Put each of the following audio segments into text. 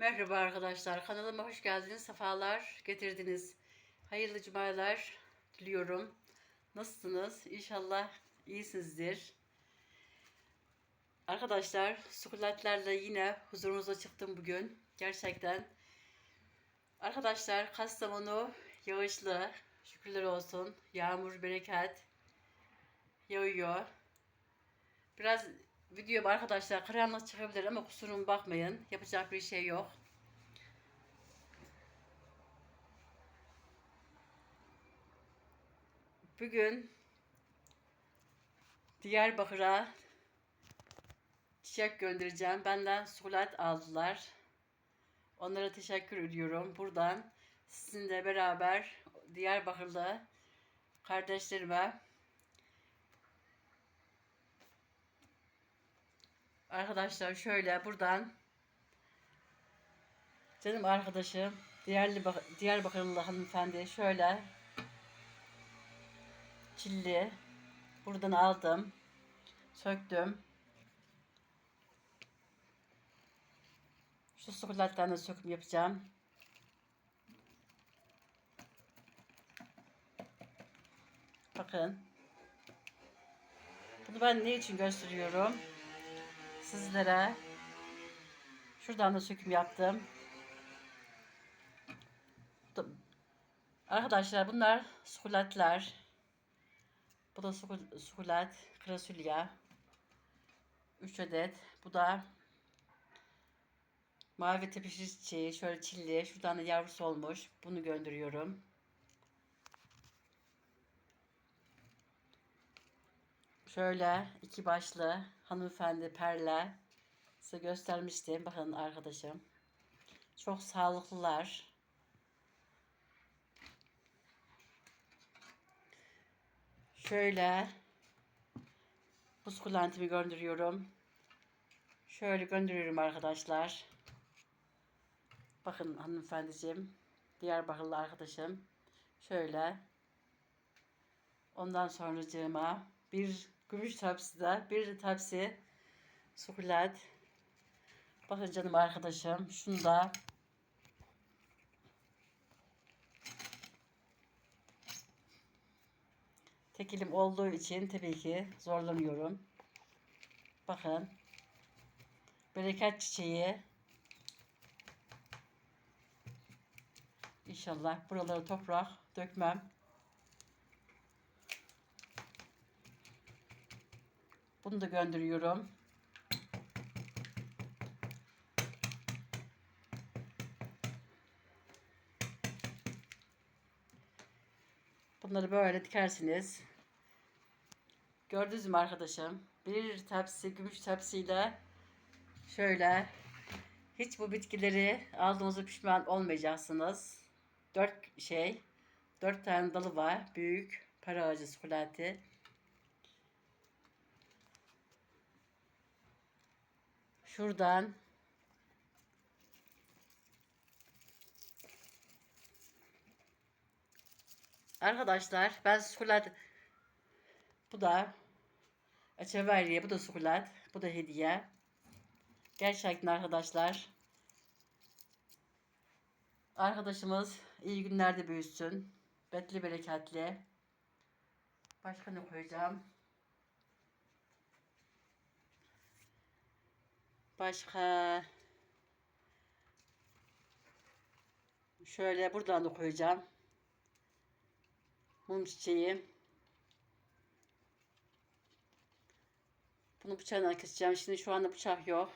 Merhaba arkadaşlar. Kanalıma hoş geldiniz. Sefalar getirdiniz. Hayırlı cumalar diliyorum. Nasılsınız? İnşallah iyisinizdir. Arkadaşlar sukulatlerle yine huzurumuza çıktım bugün. Gerçekten. Arkadaşlar Kastamonu yağışlı. Şükürler olsun. Yağmur, bereket yağıyor. Biraz video arkadaşlar karanlık çıkabilir ama kusuruma bakmayın. Yapacak bir şey yok. Bugün Diyarbakır'a çiçek göndereceğim. Benden sukulat aldılar. Onlara teşekkür ediyorum. Buradan sizinle beraber Diyarbakır'da kardeşlerime Arkadaşlar şöyle buradan canım arkadaşım diğerli Diyarbakırlı hanımefendi şöyle çilli buradan aldım söktüm. Şu sukulattan da söküm yapacağım. Bakın. Bunu ben ne için gösteriyorum sizlere şuradan da söküm yaptım. Arkadaşlar bunlar sukulatlar. Bu da sukulat, krasulya. 3 adet. Bu da mavi tepişi çiçeği. Şöyle çilli. Şuradan da yavrusu olmuş. Bunu gönderiyorum. Şöyle iki başlı hanımefendi perle size göstermiştim. Bakın arkadaşım. Çok sağlıklılar. Şöyle buz kulantimi gönderiyorum. Şöyle gönderiyorum arkadaşlar. Bakın hanımefendiciğim. Diyarbakırlı arkadaşım. Şöyle. Ondan sonracığıma bir gümüş tepside bir tepsi sukulat. Bakın canım arkadaşım. Şunu da tekilim olduğu için tabii ki zorlanıyorum. Bakın. Bereket çiçeği. İnşallah buraları toprak dökmem. Bunu da gönderiyorum. Bunları böyle dikersiniz. Gördünüz mü arkadaşım? Bir tepsi, gümüş tepsiyle şöyle hiç bu bitkileri aldığınızda pişman olmayacaksınız. Dört şey, dört tane dalı var. Büyük para ağacı sukulati. Şuradan Arkadaşlar ben sukulat bu da Echeverriye bu da sukulat bu da hediye. Gerçekten arkadaşlar arkadaşımız iyi günlerde büyüsün. Betli bereketli. Başka ne koyacağım? Başka şöyle buradan da koyacağım. Mum çiçeği. Bunu bıçağına keseceğim. Şimdi şu anda bıçak yok.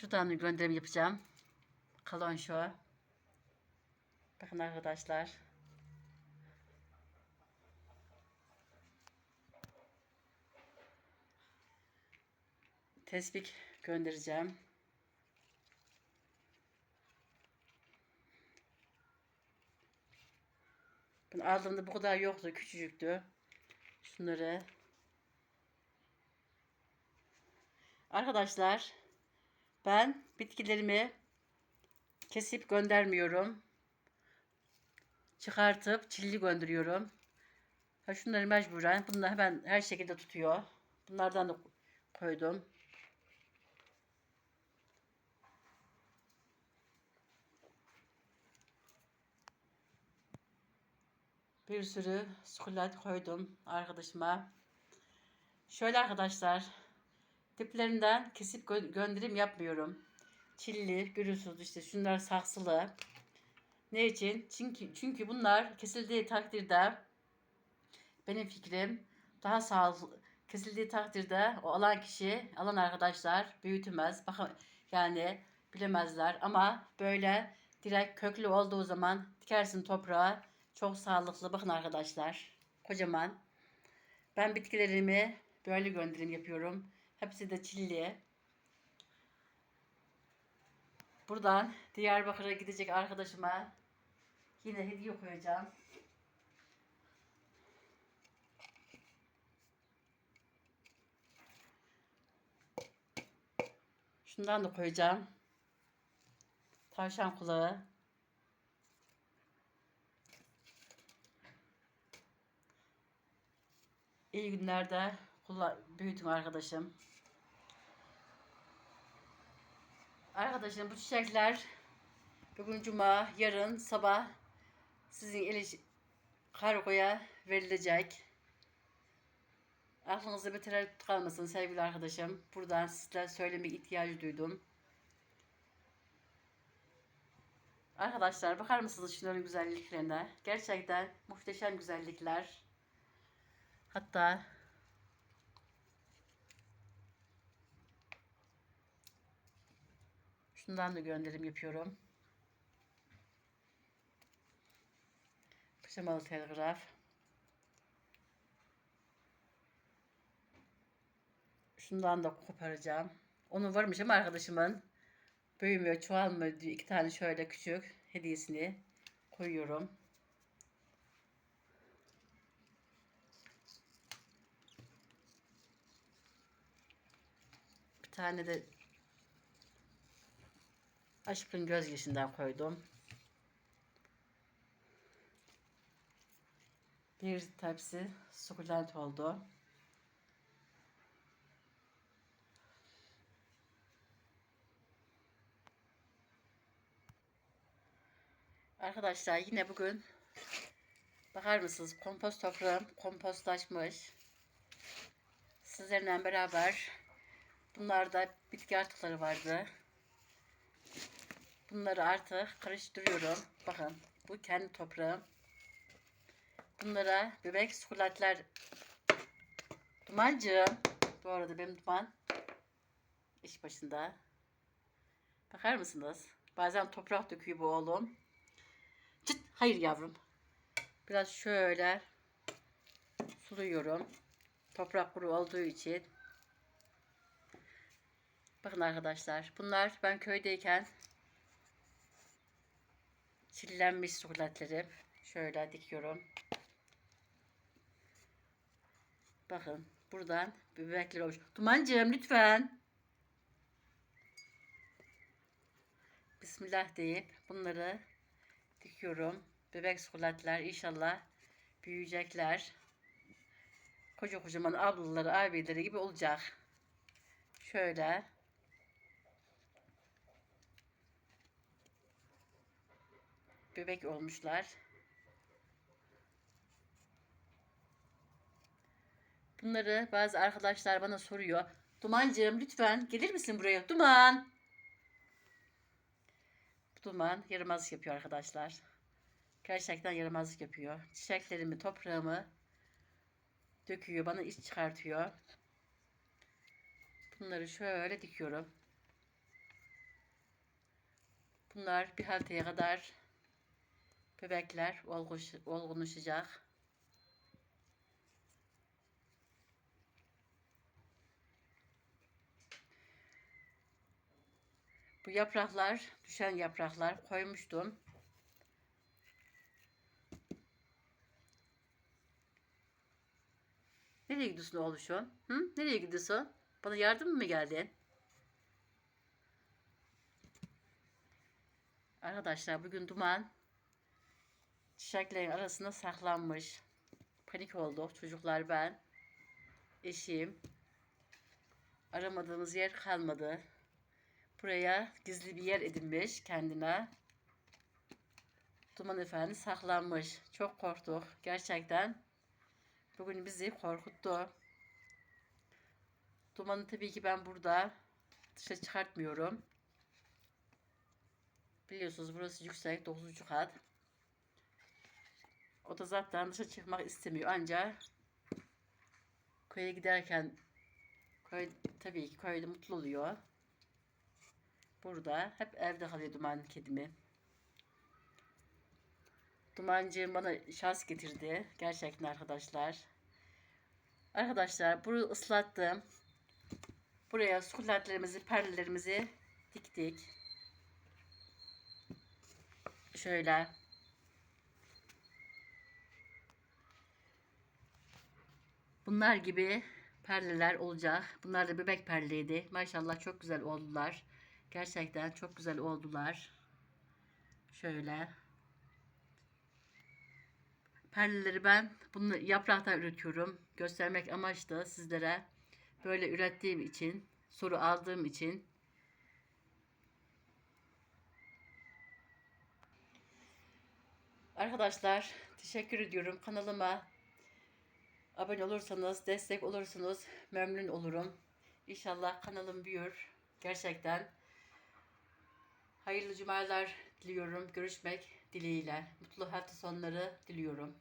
Şuradan gönderim yapacağım. Kalon şu. Bakın arkadaşlar. Tespih göndereceğim. Ben aldığımda bu kadar yoktu. Küçücüktü. Şunları Arkadaşlar ben bitkilerimi kesip göndermiyorum. Çıkartıp çilli gönderiyorum. Ha şunları mecburen. Bunlar hemen her şekilde tutuyor. Bunlardan da koydum. Bir sürü sukulat koydum arkadaşıma. Şöyle arkadaşlar. Diplerinden kesip gö- gönderim yapmıyorum. Çilli, gürülsüz işte şunlar saksılı. Ne için? Çünkü çünkü bunlar kesildiği takdirde benim fikrim daha sağlıklı kesildiği takdirde o alan kişi, alan arkadaşlar büyütmez. Bakın yani bilemezler ama böyle direkt köklü olduğu zaman dikersin toprağa çok sağlıklı. Bakın arkadaşlar kocaman. Ben bitkilerimi böyle gönderim yapıyorum. Hepsi de çilli. Buradan Diyarbakır'a gidecek arkadaşıma yine hediye koyacağım. Şundan da koyacağım. Tavşan kulağı. İyi günlerde kula büyütün arkadaşım. Arkadaşım bu çiçekler bugün cuma, yarın sabah sizin eli kargoya verilecek. Aklınızda bir tereddüt kalmasın sevgili arkadaşım. Buradan sizler söylemek ihtiyacı duydum. Arkadaşlar bakar mısınız şunların güzelliklerine? Gerçekten muhteşem güzellikler. Hatta şundan da gönderim yapıyorum. Pijamalı telgraf. Şundan da koparacağım. Onun varmış ama arkadaşımın büyümüyor, çoğalmıyor diye iki tane şöyle küçük hediyesini koyuyorum. Bir tane de aşkın gözyaşından koydum. Bir tepsi sukulent oldu. Arkadaşlar yine bugün bakar mısınız kompost toprağım kompostlaşmış. Sizlerle beraber bunlarda bitki artıkları vardı. Bunları artık karıştırıyorum. Bakın bu kendi toprağım. Bunlara bebek sukulatlar Dumancığım. Bu arada benim duman iş başında. Bakar mısınız? Bazen toprak döküyor bu oğlum. Çıt, hayır yavrum. Biraz şöyle suluyorum. Toprak kuru olduğu için. Bakın arkadaşlar. Bunlar ben köydeyken çillenmiş sukulatları. Şöyle dikiyorum. Bakın buradan bebekler olmuş. Dumancığım lütfen. Bismillah deyip bunları dikiyorum. Bebek sukulatlar inşallah büyüyecekler. Koca kocaman ablaları, abileri gibi olacak. Şöyle. Bebek olmuşlar. Bunları bazı arkadaşlar bana soruyor. Dumancığım lütfen gelir misin buraya? Duman. Duman yaramazlık yapıyor arkadaşlar. Gerçekten yaramazlık yapıyor. Çiçeklerimi, toprağımı döküyor. Bana iş çıkartıyor. Bunları şöyle dikiyorum. Bunlar bir haftaya kadar Bebekler olguş, olgunuşacak. Bu yapraklar, düşen yapraklar koymuştum. Nereye gidiyorsun oğluşun? Hı? Nereye gidiyorsun? Bana yardım mı geldin? Arkadaşlar bugün duman çiçeklerin arasında saklanmış. Panik olduk. Çocuklar ben. Eşim. Aramadığımız yer kalmadı. Buraya gizli bir yer edinmiş kendine. Duman Efendi saklanmış. Çok korktuk. Gerçekten bugün bizi korkuttu. Dumanı tabii ki ben burada dışarı çıkartmıyorum. Biliyorsunuz burası yüksek 9. kat. O da zaten dışarı çıkmak istemiyor ancak köye giderken köy tabii ki köyde mutlu oluyor. Burada hep evde kalıyor duman kedimi. Dumancığım bana şans getirdi. Gerçekten arkadaşlar. Arkadaşlar bunu ıslattım. Buraya sukulentlerimizi, perlelerimizi diktik. Şöyle. Bunlar gibi perleler olacak. Bunlar da bebek perleydi. Maşallah çok güzel oldular. Gerçekten çok güzel oldular. Şöyle. Perleleri ben bunu yapraktan üretiyorum. Göstermek amaçlı sizlere böyle ürettiğim için, soru aldığım için Arkadaşlar teşekkür ediyorum kanalıma abone olursanız destek olursunuz memnun olurum. İnşallah kanalım büyür gerçekten. Hayırlı cumalar diliyorum. Görüşmek dileğiyle. Mutlu hafta sonları diliyorum.